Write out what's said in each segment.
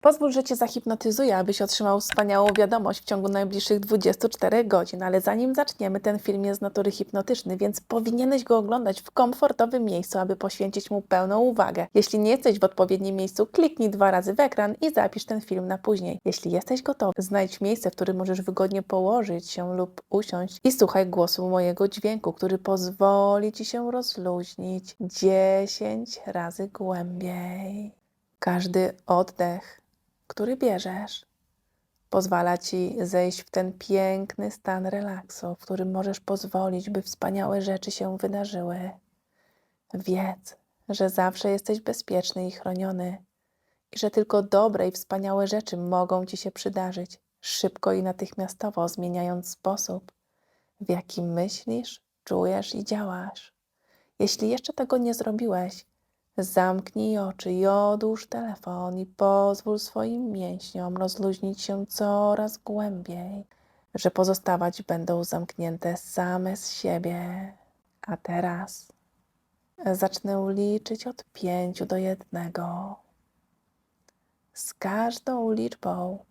Pozwól, że Cię zahipnotyzuję, abyś otrzymał wspaniałą wiadomość w ciągu najbliższych 24 godzin, ale zanim zaczniemy, ten film jest z natury hipnotyczny, więc powinieneś go oglądać w komfortowym miejscu, aby poświęcić mu pełną uwagę. Jeśli nie jesteś w odpowiednim miejscu, kliknij dwa razy w ekran i zapisz ten film na później. Jeśli jesteś gotowy, znajdź miejsce, w którym możesz wygodnie położyć się lub usiąść i słuchaj głosu mojego dźwięku, który pozwoli Ci się rozluźnić 10 razy głębiej. Każdy oddech który bierzesz, pozwala ci zejść w ten piękny stan relaksu, w którym możesz pozwolić, by wspaniałe rzeczy się wydarzyły. Wiedz, że zawsze jesteś bezpieczny i chroniony i że tylko dobre i wspaniałe rzeczy mogą ci się przydarzyć, szybko i natychmiastowo zmieniając sposób, w jaki myślisz, czujesz i działasz. Jeśli jeszcze tego nie zrobiłeś, Zamknij oczy i odłóż telefon i pozwól swoim mięśniom rozluźnić się coraz głębiej, że pozostawać będą zamknięte same z siebie. A teraz zacznę liczyć od pięciu do jednego. Z każdą liczbą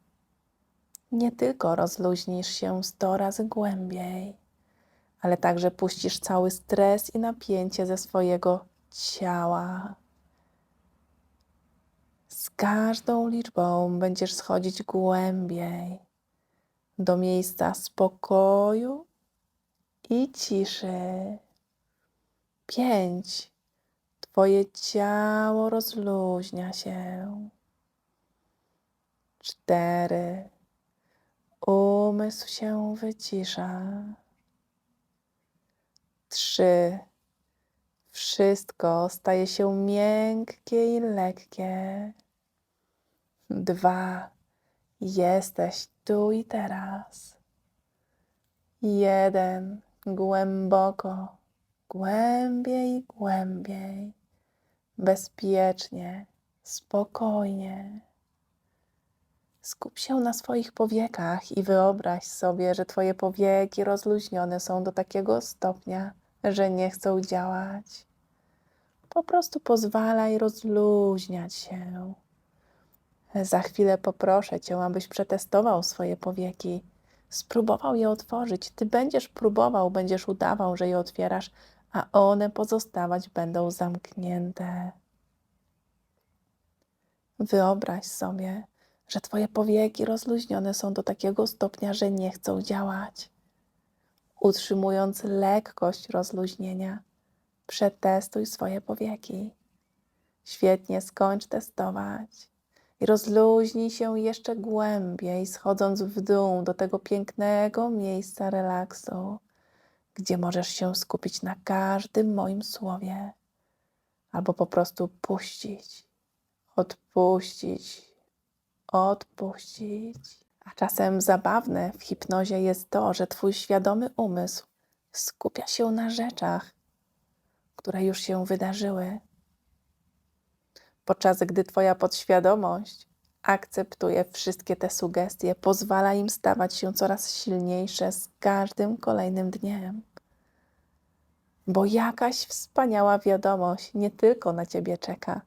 nie tylko rozluźnisz się sto razy głębiej, ale także puścisz cały stres i napięcie ze swojego ciała. Z każdą liczbą będziesz schodzić głębiej do miejsca spokoju i ciszy. Pięć. Twoje ciało rozluźnia się. Cztery. Umysł się wycisza. Trzy. Wszystko staje się miękkie i lekkie. Dwa. Jesteś tu i teraz. Jeden. Głęboko, głębiej głębiej. Bezpiecznie, spokojnie. Skup się na swoich powiekach i wyobraź sobie, że Twoje powieki rozluźnione są do takiego stopnia, że nie chcą działać. Po prostu pozwalaj rozluźniać się. Za chwilę poproszę Cię, abyś przetestował swoje powieki, spróbował je otworzyć. Ty będziesz próbował, będziesz udawał, że je otwierasz, a one pozostawać będą zamknięte. Wyobraź sobie, że Twoje powieki rozluźnione są do takiego stopnia, że nie chcą działać. Utrzymując lekkość rozluźnienia, przetestuj swoje powieki. Świetnie, skończ testować i rozluźnij się jeszcze głębiej, schodząc w dół do tego pięknego miejsca relaksu, gdzie możesz się skupić na każdym moim słowie, albo po prostu puścić, odpuścić, odpuścić. A czasem zabawne w hipnozie jest to, że Twój świadomy umysł skupia się na rzeczach, które już się wydarzyły, podczas gdy Twoja podświadomość akceptuje wszystkie te sugestie, pozwala im stawać się coraz silniejsze z każdym kolejnym dniem. Bo jakaś wspaniała wiadomość nie tylko na Ciebie czeka,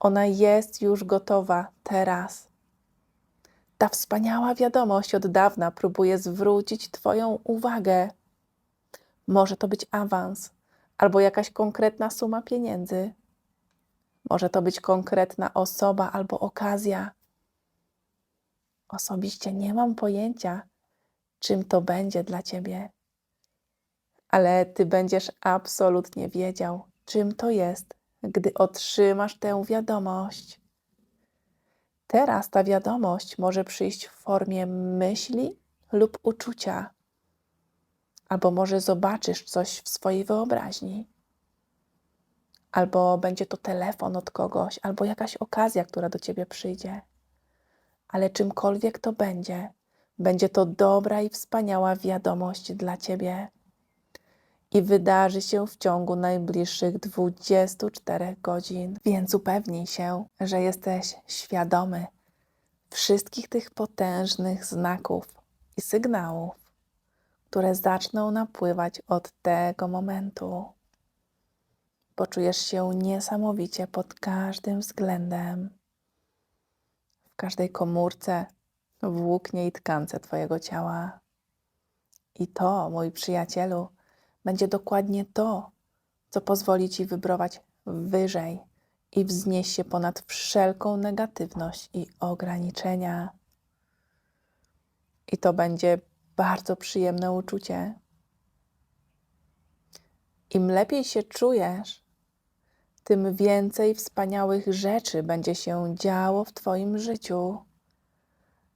ona jest już gotowa teraz. Ta wspaniała wiadomość od dawna próbuje zwrócić Twoją uwagę. Może to być awans, albo jakaś konkretna suma pieniędzy. Może to być konkretna osoba albo okazja. Osobiście nie mam pojęcia, czym to będzie dla ciebie, ale ty będziesz absolutnie wiedział, czym to jest, gdy otrzymasz tę wiadomość. Teraz ta wiadomość może przyjść w formie myśli lub uczucia albo może zobaczysz coś w swojej wyobraźni, albo będzie to telefon od kogoś, albo jakaś okazja, która do ciebie przyjdzie. Ale czymkolwiek to będzie, będzie to dobra i wspaniała wiadomość dla ciebie. I wydarzy się w ciągu najbliższych 24 godzin, więc upewnij się, że jesteś świadomy wszystkich tych potężnych znaków i sygnałów które zaczną napływać od tego momentu. Poczujesz się niesamowicie pod każdym względem. w każdej komórce, włóknie i tkance Twojego ciała. I to, mój przyjacielu, będzie dokładnie to, co pozwoli Ci wybrować wyżej i wznieść się ponad wszelką negatywność i ograniczenia. I to będzie bardzo przyjemne uczucie. Im lepiej się czujesz, tym więcej wspaniałych rzeczy będzie się działo w Twoim życiu.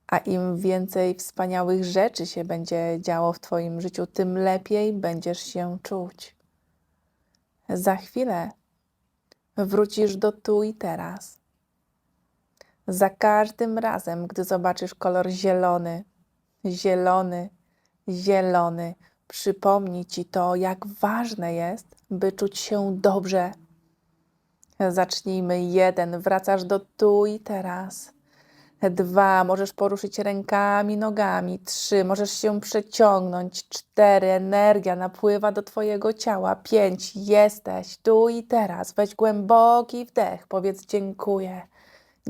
A im więcej wspaniałych rzeczy się będzie działo w Twoim życiu, tym lepiej będziesz się czuć. Za chwilę wrócisz do tu i teraz. Za każdym razem, gdy zobaczysz kolor zielony, zielony, zielony, przypomni ci to, jak ważne jest, by czuć się dobrze. Zacznijmy. Jeden, wracasz do tu i teraz. Dwa, możesz poruszyć rękami, nogami. Trzy, możesz się przeciągnąć. Cztery, energia napływa do Twojego ciała. Pięć, jesteś tu i teraz. Weź głęboki wdech, powiedz dziękuję.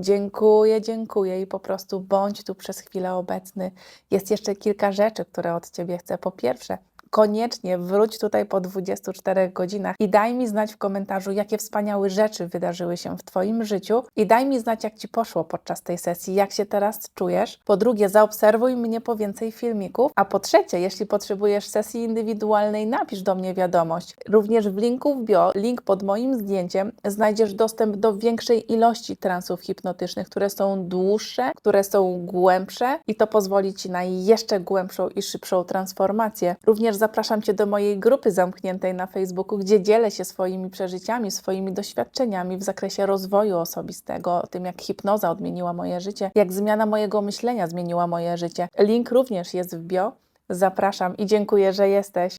Dziękuję, dziękuję i po prostu bądź tu przez chwilę obecny. Jest jeszcze kilka rzeczy, które od Ciebie chcę. Po pierwsze, koniecznie wróć tutaj po 24 godzinach i daj mi znać w komentarzu, jakie wspaniałe rzeczy wydarzyły się w Twoim życiu i daj mi znać, jak Ci poszło podczas tej sesji, jak się teraz czujesz. Po drugie, zaobserwuj mnie po więcej filmików, a po trzecie, jeśli potrzebujesz sesji indywidualnej, napisz do mnie wiadomość. Również w linku w bio, link pod moim zdjęciem, znajdziesz dostęp do większej ilości transów hipnotycznych, które są dłuższe, które są głębsze i to pozwoli Ci na jeszcze głębszą i szybszą transformację. Również zapraszam Cię do mojej grupy zamkniętej na Facebooku, gdzie dzielę się swoimi przeżyciami, swoimi doświadczeniami w zakresie rozwoju osobistego, o tym jak hipnoza odmieniła moje życie, jak zmiana mojego myślenia zmieniła moje życie. Link również jest w bio. Zapraszam i dziękuję, że jesteś.